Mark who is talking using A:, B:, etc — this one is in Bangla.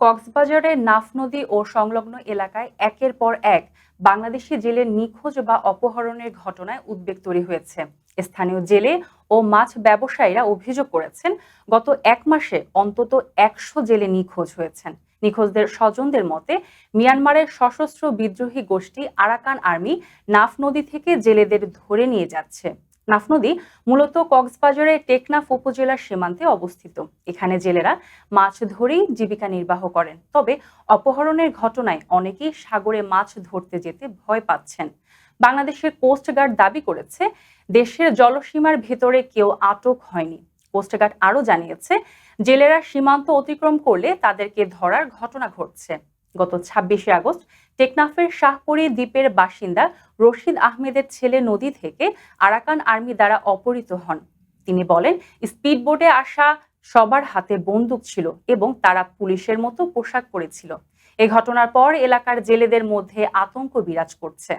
A: কক্সবাজারের নাফ নদী ও সংলগ্ন এলাকায় একের পর এক বাংলাদেশি জেলের নিখোঁজ বা অপহরণের ঘটনায় উদ্বেগ তৈরি হয়েছে। স্থানীয় জেলে ও মাছ ব্যবসায়ীরা অভিযোগ করেছেন, গত এক মাসে অন্তত একশো জেলে নিখোঁজ হয়েছেন। নিখোঁজদের স্বজনদের মতে, মিয়ানমারের সশস্ত্র বিদ্রোহী গোষ্ঠী আরাকান আর্মি নাফ নদী থেকে জেলেদের ধরে নিয়ে যাচ্ছে। নাফ নদী মূলত কক্সবাজারের টেকনাফ উপজেলার সীমান্তে অবস্থিত। এখানে জেলেরা মাছ ধরেই জীবিকা নির্বাহ করেন। তবে অপহরণের ঘটনায় অনেকেই সাগরে মাছ ধরতে যেতে ভয় পাচ্ছেন। বাংলাদেশের কোস্টগার্ড দাবি করেছে, দেশের জলসীমার ভেতরে কেউ আটক হয়নি। কোস্টগার্ড আরও জানিয়েছে, জেলেরা সীমান্ত অতিক্রম করলে তাদেরকে ধরার ঘটনা ঘটছে। গত ছাব্বিশে আগস্ট টেকনাফের শাহপুরি দ্বীপের বাসিন্দা রশিদ আহমেদের ছেলে নদী থেকে আরাকান আর্মি দ্বারা অপহৃত হন। তিনি বলেন স্পিড স্পিডবোটে আসা সবার হাতে বন্দুক ছিল এবং তারা পুলিশের মতো পোশাক পরেছিল। এ ঘটনার পর এলাকার জেলেদের মধ্যে আতঙ্ক বিরাজ করছে।